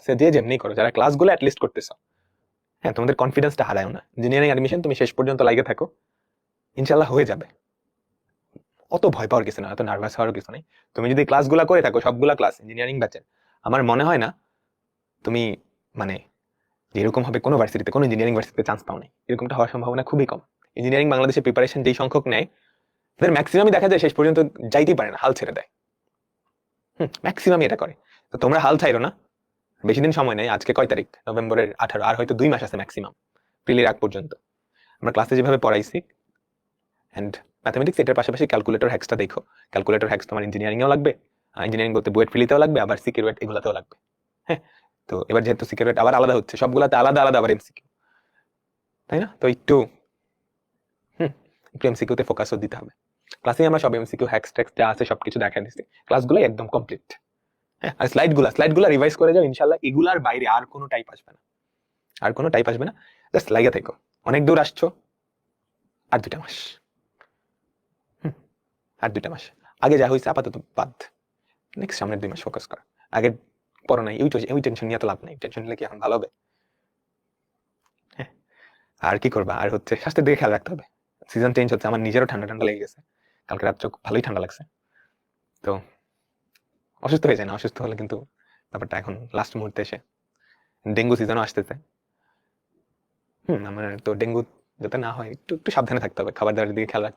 করতেছে যে যেমনি করো, যারা ক্লাসগুলো অ্যাটলিস্ট করতেছো। হ্যাঁ তোমাদের কনফিডেন্সটা হারায় না। ইঞ্জিনিয়ারিং অ্যাডমিশন তুমি শেষ পর্যন্ত লাগে থাকো। ইনশাল্লাহ হয়ে যাবে। অত ভয় পাওয়ার কিছু না, অত নার্ভাস হওয়ার কিছু নেই। তুমি যদি ক্লাসগুলো করে থাকো, সবগুলা ক্লাস ইঞ্জিনিয়ারিং ব্যাচের আমার মনে হয় না তুমি মানে যেরকম হবে কোনো ভার্সিটিতে কোনো ইঞ্জিনিয়ারিং ভার্সিটিতে চান্স পাও নাই। এরকমটা হওয়ার সম্ভাবনা খুবই কম। ইঞ্জিনিয়ারিং বাংলাদেশে প্রিপারেশন যেই সংখ্যক নেয় তাদের ম্যাক্সিমামই দেখা যায় শেষ পর্যন্ত যাইতেই পারে না, হাল ছেড়ে দেয়। হুম ম্যাক্সিমামই এটা করে। তো তোমরা হাল ছাইরো না। বেশি দিন সময় নেই, আজকে কয় তারিখ? নভেম্বরের আঠারো, আর হয়তো দুই মাস আছে ম্যাক্সিমাম প্রিলির আগ পর্যন্ত। আমরা ক্লাসে যেভাবে পড়াইছি অ্যান্ড ম্যাথমেটিক্স এটার পাশাপাশি ক্যালকুলেটর হ্যাক্সটা দেখো। ক্যালকুলেটর হ্যাক্স তোমার ইঞ্জিনিয়ারিংয়েও লাগবে ইঞ্জিনিয়ারিং করতে বুয়েট ফিলিতেও লাগবে, আবার সিকিউরেট এগুলোতেও লাগবে হ্যাঁ? তো এবার যেহেতু সিকিউরেট আবার আলাদা হচ্ছে, সবগুলাতে আলাদা আলাদা আবার এমসিকিউ তাই না? তো একটু, হুম, একটু এমসিকিউতে ফোকাসও দিতে হবে। ক্লাসে আমরা সব এমসিকিউ হ্যাক্স ট্যাক্স যা আছে সবকিছু দেখাই দিচ্ছি ক্লাসগুলো একদম কমপ্লিট হ্যাঁ আর স্লাইডগুলো স্লাইডগুলো রিভাইজ করে যাও ইনশাল্লাহ এগুলার বাইরে আর কোনো টাইপ আসবে না। আর কোনো টাইপ আসবে না। জাস্ট লাগে থেকো। অনেক দূর আসছো আর দুটা মাস। আর দুটা মাস। আগে যা হয়েছে আপাতত বাদ। নেক্সট সামনের দুই মাস ফোকাস কর। আগে পড়ো নাই ওই টেনশন নিয়ে তো লাভ নাই। টেনশন নিলে কি এখন ভালো হবে? হ্যাঁ। আর কি করবা? আর হচ্ছে স্বাস্থ্যের দিকে খেয়াল রাখতে হবে। সিজন চেঞ্জ হচ্ছে আমার নিজেরও ঠান্ডা ঠান্ডা লেগে গেছে। কালকে রাত্রে ভালোই ঠান্ডা লাগছে। তো অসুস্থ হয়ে যায় না, অসুস্থ হলে কিন্তু ব্যাপারটা এখন লাস্ট মুহূর্তে এসে ডেঙ্গু সিজনও আসতেছে। হুম, আমার তো ডেঙ্গু যাতে না হয়, একটু একটু সাবধানে থাকতে হবে, খাবার দাবারের দিকে খেয়াল রাখতে